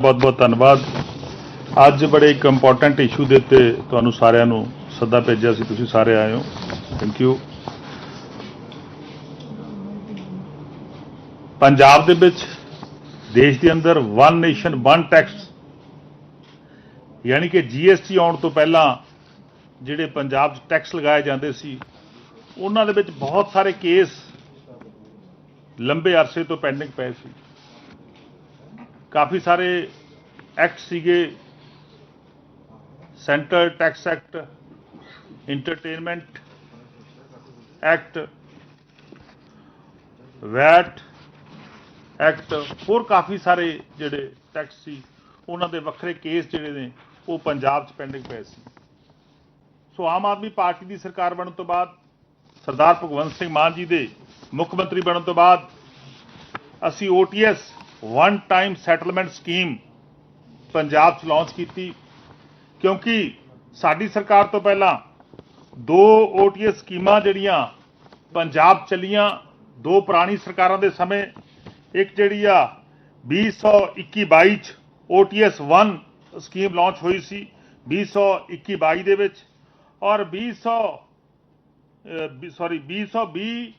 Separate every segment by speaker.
Speaker 1: ਬਹੁਤ ਬਹੁਤ ਧੰਨਵਾਦ। ਅੱਜ ਬੜੇ ਇੱਕ ਇੰਪੋਰਟੈਂਟ ਇਸ਼ੂ ਦੇ ਉੱਤੇ ਤੁਹਾਨੂੰ ਸਾਰਿਆਂ ਨੂੰ ਸੱਦਾ ਭੇਜਿਆ ਸੀ। ਤੁਸੀਂ ਸਾਰੇ ਆਏ ਹੋ। ਥੈਂਕ ਯੂ ਪੰਜਾਬ ਦੇ ਵਿੱਚ ਦੇਸ਼ ਦੇ ਅੰਦਰ ਵਨ ਨੇਸ਼ਨ ਵਨ ਟੈਕਸ ਯਾਨੀ ਕਿ ਜੀਐਸਟੀ ਆਉਣ ਤੋਂ ਪਹਿਲਾਂ ਜਿਹੜੇ ਪੰਜਾਬ 'ਚ ਟੈਕਸ ਲਗਾਏ ਜਾਂਦੇ ਸੀ, ਉਹਨਾਂ ਦੇ ਵਿੱਚ ਬਹੁਤ ਸਾਰੇ ਕੇਸ ਲੰਬੇ ਅਰਸੇ ਤੋਂ ਪੈਂਡਿੰਗ ਪਏ ਸੀ। ਕਾਫੀ ਸਾਰੇ ਐਕਟ ਸੀਗੇ। Centre tax act entertainment act VAT act ਹੋਰ ਕਾਫੀ ਸਾਰੇ ਜਿਹੜੇ ਟੈਕਸ ਸੀ, ਉਹਨਾਂ ਦੇ ਵੱਖਰੇ ਕੇਸ ਜਿਹੜੇ ਨੇ, ਉਹ ਪੰਜਾਬ 'ਚ ਪੈਂਡਿੰਗ ਪਏ ਸੀ। ਸੋ ਆਮ ਆਦਮੀ ਪਾਰਟੀ ਦੀ ਸਰਕਾਰ ਬਣਨ ਤੋਂ ਬਾਅਦ, ਸਰਦਾਰ ਭਗਵੰਤ ਸਿੰਘ ਮਾਨ ਜੀ ਦੇ ਮੁੱਖ ਮੰਤਰੀ ਬਣਨ ਤੋਂ ਬਾਅਦ, ਅਸੀਂ OTS one time settlement scheme Punjab 'ਚ ਲਾਂਚ ਕੀਤੀ, ਕਿਉਂਕਿ ਸਾਡੀ ਸਰਕਾਰ ਤੋਂ ਪਹਿਲਾਂ ਦੋ OTS ਸਕੀਮਾਂ ਜਿਹੜੀਆਂ ਪੰਜਾਬ ਚੱਲੀਆਂ, ਦੋ ਪੁਰਾਣੀ ਸਰਕਾਰਾਂ ਦੇ ਸਮੇਂ, ਇੱਕ ਜਿਹੜੀ ਆ 2021-22 ਚ OTS 1 ਸਕੀਮ ਲਾਂਚ ਹੋਈ ਸੀ 2021-22 ਦੇ ਵਿੱਚ, ਔਰ 200 ਸੌਰੀ 2020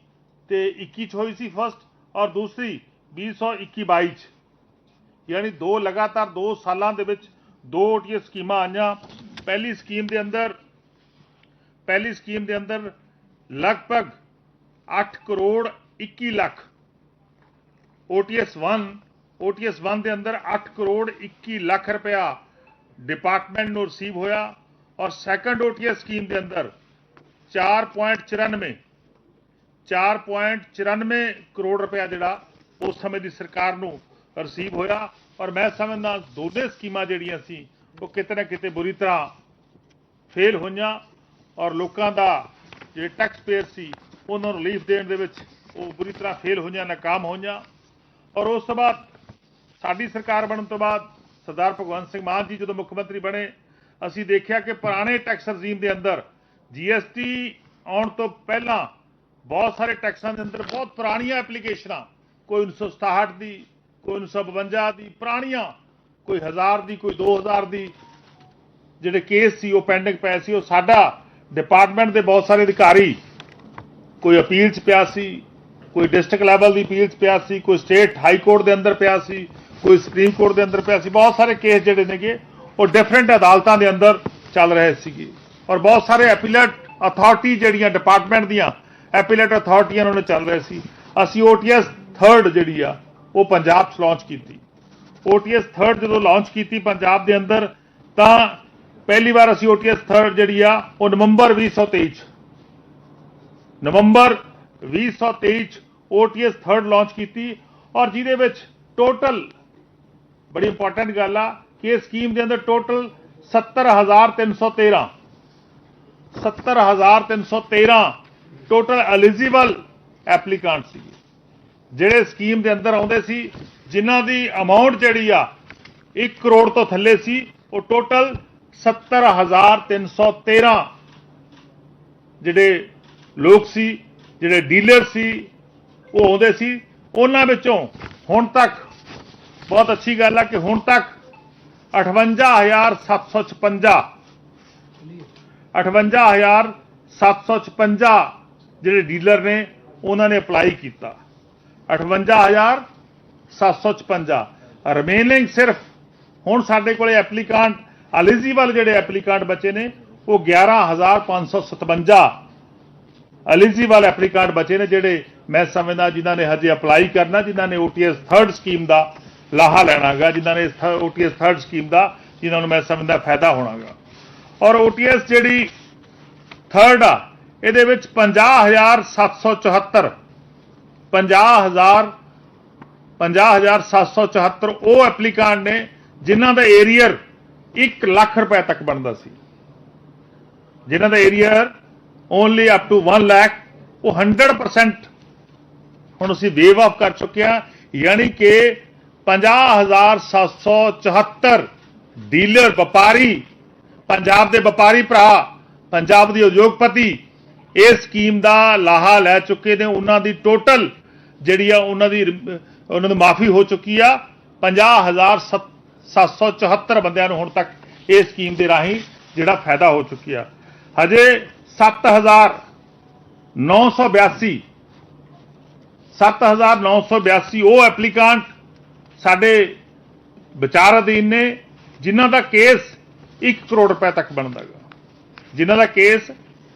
Speaker 1: ਤੇ 21 ਚ ਹੋਈ ਸੀ ਫਸਟ ਔਰ ਦੂਸਰੀ 2021-22 ਚ। ਯਾਨੀ ਦੋ, ਲਗਾਤਾਰ ਦੋ ਸਾਲਾਂ ਦੇ ਵਿੱਚ ਦੋ OTS ਸਕੀਮਾਂ ਆਈਆਂ, ਪਹਿਲੀ ਸਕੀਮ ਦੇ ਅੰਦਰ, ਪਹਿਲੀ ਸਕੀਮ ਦੇ ਅੰਦਰ ਲਗਭਗ 8 ਕਰੋੜ 21 ਲੱਖ OTS 1 OTS 1 ਦੇ ਅੰਦਰ 8 ਕਰੋੜ 21 ਲੱਖ ਰੁਪਇਆ ਡਿਪਾਰਟਮੈਂਟ ਨੂੰ ਰਿਸੀਵ ਹੋਇਆ ਔਰ ਸੈਕੰਡ OTS ਸਕੀਮ ਦੇ ਅੰਦਰ 4.94 4.94 ਕਰੋੜ ਰੁਪਇਆ ਜਿਹੜਾ ਉਸ ਸਮੇਂ ਦੀ ਸਰਕਾਰ ਨੂੰ ਰਿਸੀਵ ਹੋਇਆ। ਔਰ ਮੈਂ ਸਮਝਦਾ ਦੋਨੇ ਸਕੀਮਾਂ ਜਿਹੜੀਆਂ ਸੀ, ਉਹ ਕਿਤੇ ਨਾ ਕਿਤੇ ਬੁਰੀ ਤਰ੍ਹਾਂ ਫੇਲ ਹੋਈਆਂ ਔਰ ਲੋਕਾਂ ਦਾ ਜਿਹੜੇ ਟੈਕਸ ਪੇਅਰ ਸੀ, ਉਹਨਾਂ ਨੂੰ ਰਿਲੀਫ ਦੇਣ ਦੇ ਵਿੱਚ ਉਹ ਬੁਰੀ ਤਰ੍ਹਾਂ ਫੇਲ ਹੋਈਆਂ, ਨਾਕਾਮ ਹੋਈਆਂ। ਔਰ ਉਸ ਤੋਂ ਬਾਅਦ ਸਾਡੀ ਸਰਕਾਰ ਬਣਨ ਤੋਂ ਬਾਅਦ ਸਰਦਾਰ ਭਗਵੰਤ ਸਿੰਘ ਮਾਨ ਜੀ ਜਦੋਂ ਮੁੱਖ ਮੰਤਰੀ ਬਣੇ, ਅਸੀਂ ਦੇਖਿਆ ਕਿ ਪੁਰਾਣੇ ਟੈਕਸ ਰਜੀਮ ਦੇ ਅੰਦਰ ਜੀਐਸਟੀ ਆਉਣ ਤੋਂ ਪਹਿਲਾਂ ਬਹੁਤ ਸਾਰੇ ਟੈਕਸਾਂ ਦੇ ਅੰਦਰ ਬਹੁਤ ਪੁਰਾਣੀਆਂ ਐਪਲੀਕੇਸ਼ਨਾਂ ਕੋਈ 1967 ਦੀ, ਕੋਈ 1952 ਦੀ, ਪੁਰਾਣੀਆਂ, ਕੋਈ 1000 ਦੀ, ਕੋਈ 2000 ਦੀ, ਜਿਹੜੇ ਕੇਸ ਸੀ, ਉਹ ਪੈਂਡਿੰਗ ਪਏ ਸੀ, ਉਹ ਸਾਡਾ ਡਿਪਾਰਟਮੈਂਟ ਦੇ ਬਹੁਤ ਸਾਰੇ ਅਧਿਕਾਰੀ, ਕੋਈ ਅਪੀਲ 'ਚ ਪਿਆ ਸੀ, ਕੋਈ ਡਿਸਟ੍ਰਿਕਟ ਲੈਵਲ ਦੀ ਅਪੀਲ 'ਚ ਪਿਆ ਸੀ, ਕੋਈ ਸਟੇਟ ਹਾਈ ਕੋਰਟ ਦੇ ਅੰਦਰ ਪਿਆ ਸੀ, ਕੋਈ ਸੁਪਰੀਮ ਕੋਰਟ ਦੇ ਅੰਦਰ ਪਿਆ ਸੀ, ਬਹੁਤ ਸਾਰੇ ਕੇਸ ਜਿਹੜੇ ਨੇਗੇ, ਉਹ ਡਿਫਰੈਂਟ ਅਦਾਲਤਾਂ ਦੇ ਅੰਦਰ ਚੱਲ ਰਹੇ ਸੀਗੇ। ਔਰ ਬਹੁਤ ਸਾਰੇ ਐਪੀਲੇਟ ਅਥਾਰਟੀ ਜਿਹੜੀਆਂ ਡਿਪਾਰਟਮੈਂਟ ਦੀਆਂ ਐਪੀਲੇਟ ਅਥਾਰਟੀਆਂ ਉਹਨਾਂ ਨੂੰ ਚੱਲ ਰਹੇ ਸੀ। ਅਸੀਂ OTS 3rd ਜਿਹੜੀ ਆ, ਉਹ ਪੰਜਾਬ 'ਚ ਲਾਂਚ ਕੀਤੀ। OTS 3rd ਜਦੋਂ ਲਾਂਚ ਕੀਤੀ ਪੰਜਾਬ ਦੇ ਅੰਦਰ, ਤਾਂ ਪਹਿਲੀ ਵਾਰ ਅਸੀਂ OTS 3rd ਜਿਹੜੀ ਆ, ਉਹ ਨਵੰਬਰ 2023 'ਚ। ਨਵੰਬਰ 2023 ਚ OTS 3rd ਲਾਂਚ ਕੀਤੀ ਔਰ ਜਿਹਦੇ ਵਿੱਚ ਟੋਟਲ ਬੜੀ ਇੰਪੋਰਟੈਂਟ ਗੱਲ ਆ ਕਿ ਇਹ ਸਕੀਮ ਦੇ ਅੰਦਰ ਟੋਟਲ 70313 70313 ਟੋਟਲ ਐਲੀਜੀਬਲ ਐਪਲੀਕੈਂਟ ਸੀ ਜਿਹੜੇ ਸਕੀਮ ਦੇ ਅੰਦਰ ਆਉਂਦੇ ਸੀ, ਜਿਨ੍ਹਾਂ ਦੀ ਅਮਾਉਂਟ ਜਿਹੜੀ ਆ 1 ਕਰੋੜ ਤੋਂ ਥੱਲੇ ਸੀ, ਉਹ ਟੋਟਲ 70313 ਜਿਹੜੇ ਲੋਕ ਸੀ, ਜਿਹੜੇ ਡੀਲਰ ਸੀ, ਉਹ ਆਉਂਦੇ ਸੀ। ਉਹਨਾਂ ਵਿੱਚੋਂ ਹੁਣ ਤੱਕ ਬਹੁਤ ਅੱਛੀ ਗੱਲ ਆ ਕਿ ਹੁਣ ਤੱਕ 58756 58756 ਜਿਹੜੇ ਡੀਲਰ ਨੇ, ਉਹਨਾਂ ਨੇ ਅਪਲਾਈ ਕੀਤਾ। 58756 ਰਿਮੇਨਿੰਗ ਸਿਰਫ ਹੁਣ ਸਾਡੇ ਕੋਲੇ ਐਪਲੀਕੈਂਟ ਐਲੀਜੀਬਲ ਜਿਹੜੇ ਐਪਲੀਕੈਂਟ ਬਚੇ ਨੇ, ਉਹ 11557 ਐਲੀਜੀਬਲ ਐਪਲੀਕੈਂਟ ਬਚੇ ਨੇ ਜਿਹੜੇ ਮੈਂ ਸਮਝਦਾ ਜਿਨ੍ਹਾਂ ਨੇ ਹਜੇ ਅਪਲਾਈ ਕਰਨਾ, ਜਿਨ੍ਹਾਂ ਨੇ OTS 3rd ਸਕੀਮ ਦਾ ਲਾਹਾ ਲੈਣਾਗਾ, ਜਿਨ੍ਹਾਂ ਨੇ OTS 3rd ਸਕੀਮ ਦਾ, ਜਿਨ੍ਹਾਂ ਨੂੰ ਮੈਂ ਸਮਝਦਾ ਫਾਇਦਾ ਹੋਣਾਗਾ। ਔਰ OTS ਜਿਹੜੀ 3rd ਆ, ਇਹਦੇ ਵਿੱਚ 50774 50000 50774 ਉਹ ਐਪਲੀਕੈਂਟ ਨੇ ਜਿਨ੍ਹਾਂ ਦਾ ਏਰੀਅਰ 1 ਲੱਖ ਰੁਪਏ ਤੱਕ ਬਣਦਾ ਸੀ। ਜਿਨ੍ਹਾਂ ਦਾ arrear only up to 1 lakh ਉਹ 100% ਹੁਣ ਅਸੀਂ ਵੇਵ ਆਫ ਕਰ ਚੁੱਕੇ ਹਾਂ, ਯਾਨੀ ਕਿ 50774 ਡੀਲਰ ਵਪਾਰੀ, ਪੰਜਾਬ ਦੇ ਵਪਾਰੀ ਭਰਾ, ਪੰਜਾਬ ਦੇ ਉਦਯੋਗਪਤੀ, ਇਸ ਸਕੀਮ ਦਾ ਲਾਹਾ ਲੈ ਚੁੱਕੇ ਨੇ। ਉਹਨਾਂ ਦੀ ਟੋਟਲ ਜਿਹੜੀ ਆ ਉਹਨਾਂ ਦੀ ਰਿ- ਉਹਨਾਂ ਨੂੰ ਮਾਫੀ ਹੋ ਚੁੱਕੀ ਆ। 50000 774 ਬੰਦਿਆਂ ਨੂੰ ਹੁਣ ਤੱਕ ਇਹ ਸਕੀਮ ਦੇ ਰਾਹੀਂ ਜਿਹੜਾ ਫਾਇਦਾ ਹੋ ਚੁੱਕਿਆ ਹਜੇ 7982 7982 ਉਹ ਐਪਲੀਕੈਂਟ ਸਾਡੇ ਵਿਚਾਰ ਅਧੀਨ ਨੇ, ਜਿਨ੍ਹਾਂ ਦਾ ਕੇਸ 1 ਕਰੋੜ ਰੁਪਏ ਤੱਕ ਬਣਦਾਗਾ ਜਿਨ੍ਹਾਂ ਦਾ ਕੇਸ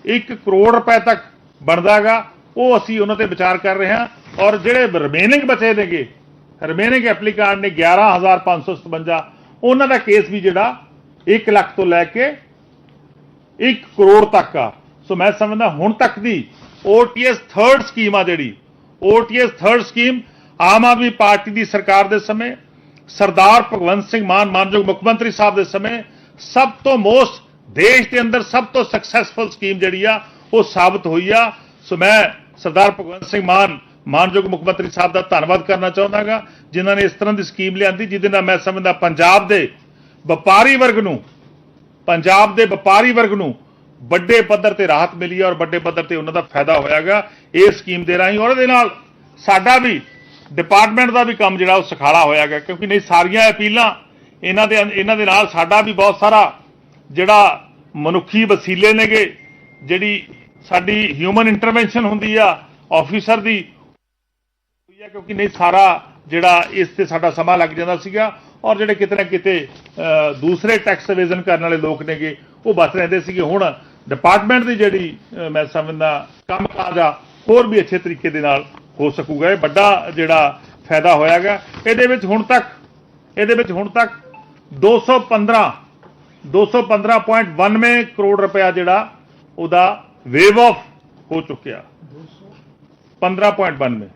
Speaker 1: 1 ਕਰੋੜ ਰੁਪਏ ਤੱਕ ਬਣਦਾਗਾ ਉਹ ਅਸੀਂ ਉਹਨਾਂ ਤੇ ਵਿਚਾਰ ਕਰ ਰਹੇ ਹਾਂ। ਔਰ ਜਿਹੜੇ ਰਿਮੇਨਿੰਗ ਬਚੇ ਨੇਗੇ ਰਿਮੇਨਿੰਗ ਐਪਲੀਕੈਂਟ ਨੇ 11557 ਉਹਨਾਂ ਦਾ ਕੇਸ ਵੀ ਜਿਹੜਾ 1 ਲੱਖ ਤੋਂ ਲੈ ਕੇ 1 ਕਰੋੜ ਤੱਕ ਆ। ਸੋ ਮੈਂ ਸਮਝਦਾ ਹੁਣ ਤੱਕ ਦੀ OTS ਥਰਡ ਸਕੀਮ ਆ ਜਿਹੜੀ। OTS third scheme Aam Aadmi Party ਦੀ ਸਰਕਾਰ ਦੇ ਸਮੇਂ, ਸਰਦਾਰ ਭਗਵੰਤ ਸਿੰਘ ਮਾਨ ਮਾਨਯੋਗ ਮੁੱਖ ਮੰਤਰੀ ਸਾਹਿਬ ਦੇ ਸਮੇਂ, ਸਭ ਤੋਂ ਮੋਸਟ ਦੇਸ਼ ਦੇ ਅੰਦਰ ਸਭ ਤੋਂ ਸਕਸੈਸਫੁਲ ਸਕੀਮ ਜਿਹੜੀ ਆ, ਉਹ ਸਾਬਤ ਹੋਈ ਆ। ਸੋ ਮੈਂ ਸਰਦਾਰ ਭਗਵੰਤ ਸਿੰਘ ਮਾਨ, ਮਾਨਯੋਗ ਮੁੱਖ ਮੰਤਰੀ ਸਾਹਿਬ ਦਾ ਧੰਨਵਾਦ ਕਰਨਾ ਚਾਹੁੰਦਾਗਾ, ਜਿਨ੍ਹਾਂ ਨੇ ਇਸ ਤਰ੍ਹਾਂ ਦੀ ਸਕੀਮ ਲਿਆਂਦੀ, ਜਿਹਦੇ ਨਾਲ ਮੈਂ ਸਮਝਦਾ ਪੰਜਾਬ ਦੇ ਵਪਾਰੀ ਵਰਗ ਨੂੰ, ਪੰਜਾਬ ਦੇ ਵਪਾਰੀ ਵਰਗ ਨੂੰ ਵੱਡੇ ਪੱਧਰ ਤੇ ਰਾਹਤ ਮਿਲੀ ਹੈ ਔਰ ਵੱਡੇ ਪੱਧਰ ਤੇ ਉਹਨਾਂ ਦਾ ਫਾਇਦਾ ਹੋਇਆਗਾ ਇਸ ਸਕੀਮ ਦੇ ਰਾਹੀਂ। ਔਰ ਇਹਦੇ ਨਾਲ ਸਾਡਾ ਵੀ ਡਿਪਾਰਟਮੈਂਟ ਦਾ ਵੀ ਕੰਮ ਜਿਹੜਾ ਉਹ ਸਖਾਲਾ ਹੋਇਆਗਾ, ਕਿਉਂਕਿ ਨਹੀਂ ਸਾਰੀਆਂ ਅਪੀਲਾਂ ਇਹਨਾਂ ਦੇ ਇਹਨਾਂ ਦੇ ਨਾਲ ਸਾਡਾ ਵੀ ਬਹੁਤ ਸਾਰਾ ਜਿਹੜਾ ਮਨੁੱਖੀ ਵਸੀਲੇ ਨੇਗੇ, ਜਿਹੜੀ ਸਾਡੀ ਹਿਊਮਨ ਇੰਟਰਵੈਂਸ਼ਨ ਹੁੰਦੀ ਆ ਆਫੀਸਰ ਦੀ। ਹੋਈ ਆ ਕਿਉਂਕਿ ਨਹੀਂ, ਸਾਰਾ ਜਿਹੜਾ ਇਸ ਤੇ ਸਾਡਾ ਸਮਾਂ ਲੱਗ ਜਾਂਦਾ ਸੀਗਾ ਔਰ ਜਿਹੜੇ ਕਿਤੇ ਨਾ ਕਿਤੇ ਦੂਸਰੇ ਟੈਕਸ ਇਵੇਜ਼ਨ ਕਰਨ ਵਾਲੇ ਲੋਕ ਨੇਗੇ, ਉਹ ਬਚ ਰਹਿੰਦੇ ਸੀਗੇ। ਹੁਣ ਡਿਪਾਰਟਮੈਂਟ ਦੀ ਜਿਹੜੀ ਮੈਂ ਸਮਝਦਾ ਕੰਮ ਕਾਜ ਆ, ਹੋਰ ਵੀ ਅੱਛੇ ਤਰੀਕੇ ਦੇ ਨਾਲ ਹੋ ਸਕੂਗਾ। ਇਹ ਵੱਡਾ ਜਿਹੜਾ ਫਾਇਦਾ ਹੋਇਆਗਾ ਇਹਦੇ ਵਿੱਚ ਹੁਣ ਤੱਕ, ਇਹਦੇ ਵਿੱਚ ਹੁਣ ਤੱਕ 215 215.92 ਕਰੋੜ ਰੁਪਇਆ ਜਿਹੜਾ ਉਹਦਾ ਵੇਵ ਆਫ ਹੋ ਚੁੱਕਿਆ। 15.92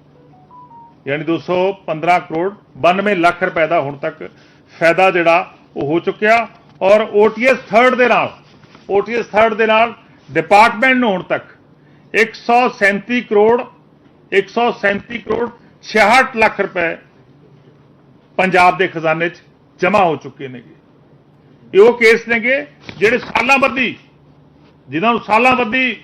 Speaker 1: ਯਾਨੀ 215 ਕਰੋੜ 92 ਲੱਖ ਰੁਪਏ ਦਾ ਹੁਣ ਤੱਕ ਫਾਇਦਾ ਜਿਹੜਾ ਉਹ ਹੋ ਚੁੱਕਿਆ। ਔਰ OTS ਥਰਡ ਦੇ ਨਾਲ OTS ਥਰਡ ਦੇ ਨਾਲ ਡਿਪਾਰਟਮੈਂਟ ਨੂੰ ਹੁਣ ਤੱਕ 137 ਕਰੋੜ 137 ਕਰੋੜ 66 ਲੱਖ ਰੁਪਏ ਪੰਜਾਬ ਦੇ ਖਜ਼ਾਨੇ 'ਚ ਜਮ੍ਹਾਂ ਹੋ ਚੁੱਕੇ ਨੇਗੇ। ਇਹ ਉਹ ਕੇਸ ਨੇਗੇ ਜਿਹੜੇ ਸਾਲਾਂ ਬੱਧੀ ਜਿਨ੍ਹਾਂ ਨੂੰ ਸਾਲਾਂ ਬੱਧੀ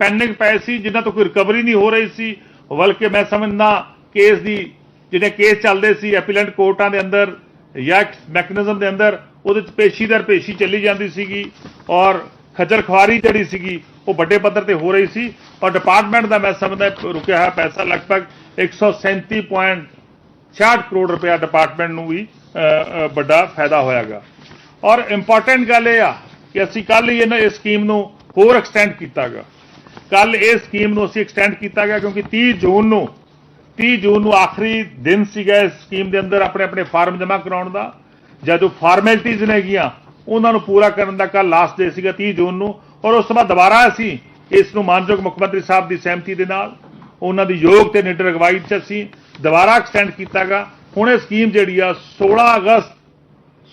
Speaker 1: ਪੈਂਡਿੰਗ ਪਏ ਸੀ, ਜਿਨ੍ਹਾਂ ਤੋਂ ਕੋਈ ਰਿਕਵਰੀ ਨਹੀਂ ਹੋ ਰਹੀ ਸੀ, ਬਲਕਿ ਮੈਂ ਸਮਝਦਾ ਕੇਸ ਦੀ, ਜਿਹੜੇ ਕੇਸ ਚੱਲਦੇ ਸੀ, ਐਪੀਲੈਂਟ ਕੋਰਟਾਂ ਦੇ ਅੰਦਰ ਜਾਂ ਮੈਕੈਨਿਜ਼ਮ ਦੇ ਅੰਦਰ, ਉਹਦੇ ਚ ਪੇਸ਼ੀ ਦਰ ਪੇਸ਼ੀ ਚੱਲੀ ਜਾਂਦੀ ਸੀਗੀ ਔਰ ਖੱਜਲ ਖਵਾਰੀ ਜਿਹੜੀ ਸੀਗੀ, ਉਹ ਵੱਡੇ ਪੱਧਰ ਤੇ ਹੋ ਰਹੀ ਸੀ ਔਰ ਡਿਪਾਰਟਮੈਂਟ ਦਾ ਮੈਂ ਸਮਝਦਾ ਰੁਕਿਆ ਹੋਇਆ ਪੈਸਾ ਲਗਭਗ 137.66 ਕਰੋੜ ਰੁਪਇਆ ਡਿਪਾਰਟਮੈਂਟ ਨੂੰ ਵੀ ਵੱਡਾ ਫਾਇਦਾ ਹੋਇਆਗਾ। ਔਰ ਇੰਪੋਰਟੈਂਟ ਗੱਲ ਇਹ ਆ ਕਿ ਅਸੀਂ ਕੱਲ ਹੀ ਇਹਨਾਂ ਇਸ ਸਕੀਮ ਨੂੰ ਹੋਰ ਐਕਸਟੈਂਡ ਕੀਤਾ ਕੀਤਾਗਾ। ਕੱਲ ਇਹ ਸਕੀਮ ਨੂੰ ਅਸੀਂ ਐਕਸਟੈਂਡ ਕੀਤਾ ਗਿਆ ਕਿਉਂਕਿ 30 ਜੂਨ ਨੂੰ 30 ਜੂਨ ਨੂੰ ਆਖਰੀ ਦਿਨ ਸੀਗਾ ਇਸ ਸਕੀਮ ਦੇ ਅੰਦਰ ਆਪਣੇ ਆਪਣੇ ਫਾਰਮ ਜਮ੍ਹਾਂ ਕਰਾਉਣ ਦਾ। ਜਾਂ ਜੋ ਫਾਰਮੈਲਿਟੀਜ਼ ਨੇਗੀਆਂ ਉਹਨਾਂ ਨੂੰ ਪੂਰਾ ਕਰਨ ਦਾ ਕੱਲ ਲਾਸਟ ਡੇ ਸੀਗਾ 30 ਜੂਨ ਨੂੰ। ਔਰ ਉਸ ਤੋਂ ਬਾਅਦ ਦੁਬਾਰਾ ਅਸੀਂ ਇਸ ਨੂੰ ਮਾਨਯੋਗ ਮੁੱਖ ਮੰਤਰੀ ਸਾਹਿਬ ਦੀ ਸਹਿਮਤੀ ਦੇ ਨਾਲ, ਉਹਨਾਂ ਦੀ ਯੋਗ ਤੇ ਨਿਡਰ ਅਗਵਾਈ 'ਚ ਅਸੀਂ ਦੁਬਾਰਾ ਐਕਸਟੈਂਡ ਕੀਤਾਗਾ। ਹੁਣ ਇਹ ਸਕੀਮ ਜਿਹੜੀ ਆ 16 ਅਗਸਤ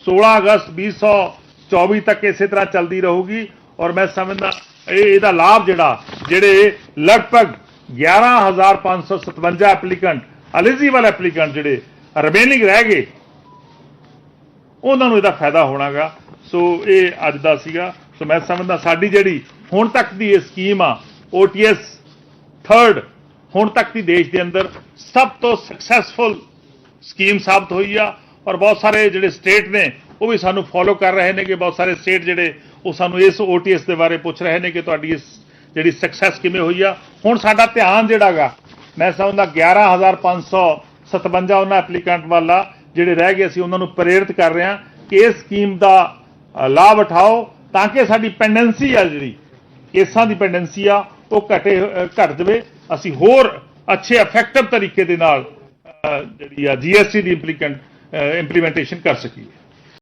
Speaker 1: 16 ਅਗਸਤ 2024 ਤੱਕ ਇਸੇ ਤਰ੍ਹਾਂ ਚੱਲਦੀ ਰਹੂਗੀ। ਔਰ ਮੈਂ ਸਮਝਦਾ, ਇਹ ਇਹਦਾ ਲਾਭ ਜਿਹੜਾ, ਜਿਹੜੇ ਲਗਭਗ 11557 ਐਪਲੀਕੈਂਟ ਐਲੀਜੀਬਲ ਐਪਲੀਕੈਂਟ ਜਿਹੜੇ ਰਿਮੇਨਿੰਗ ਰਹਿ ਗਏ, ਉਹਨਾਂ ਨੂੰ ਇਹਦਾ ਫਾਇਦਾ ਹੋਣਾਗਾ। ਸੋ ਇਹ ਅੱਜ ਦਾ ਸੀਗਾ। ਸੋ ਮੈਂ ਸਮਝਦਾ, ਸਾਡੀ ਜਿਹੜੀ ਹੁਣ ਤੱਕ ਦੀ ਇਹ ਸਕੀਮ ਆ OTS ਥਰਡ ਹੁਣ ਤੱਕ ਦੀ ਦੇਸ਼ ਦੇ ਅੰਦਰ ਸਭ ਤੋਂ ਸਕਸੈਸਫੁਲ ਸਕੀਮ ਸਾਬਤ ਹੋਈ ਆ। ਔਰ ਬਹੁਤ ਸਾਰੇ ਜਿਹੜੇ ਸਟੇਟ ਨੇ, ਉਹ ਵੀ ਸਾਨੂੰ ਫੋਲੋ ਕਰ ਰਹੇ ਨੇ ਕਿ ਬਹੁਤ ਸਾਰੇ ਸਟੇਟ ਜਿਹੜੇ ਉਹ ਸਾਨੂੰ ਇਸ OTS ਦੇ ਬਾਰੇ ਪੁੱਛ ਰਹੇ ਨੇ ਕਿ ਤੁਹਾਡੀ ਇਸ ਜਿਹੜੀ ਸਕਸੈਸ ਕਿਵੇਂ ਹੋਈ ਆ। ਹੁਣ ਸਾਡਾ ਧਿਆਨ ਜਿਹੜਾਗਾ ਮੈਂ ਸਮਝਦਾ 11557 ਉਹਨਾਂ ਐਪਲੀਕੈਂਟ ਵਾਲਾ ਜਿਹੜੇ ਰਹਿ ਗਏ ਅਸੀਂ ਉਹਨਾਂ ਨੂੰ ਪ੍ਰੇਰਿਤ ਕਰ ਰਹੇ ਹਾਂ ਕਿ ਇਸ ਸਕੀਮ ਦਾ ਲਾਭ ਉਠਾਓ ਤਾਂ ਕਿ ਸਾਡੀ ਪੈਂਡੈਂਸੀ ਆ ਜਿਹੜੀ ਕੇਸਾਂ ਦੀ ਪੈਂਡੈਂਸੀ ਆ ਉਹ ਘਟੇ ਅ, ਘਟ ਜਾਵੇ। ਅਸੀਂ ਹੋਰ ਅੱਛੇ ਇਫੈਕਟਿਵ ਤਰੀਕੇ ਦੇ ਨਾਲ ਜਿਹੜੀ ਆ ਜੀਐਸਟੀ ਦੀ ਇੰਪਲੀਕੈਂਟ ਇੰਪਲੀਮੈਂਟੇਸ਼ਨ ਕਰ ਸਕੀਏ।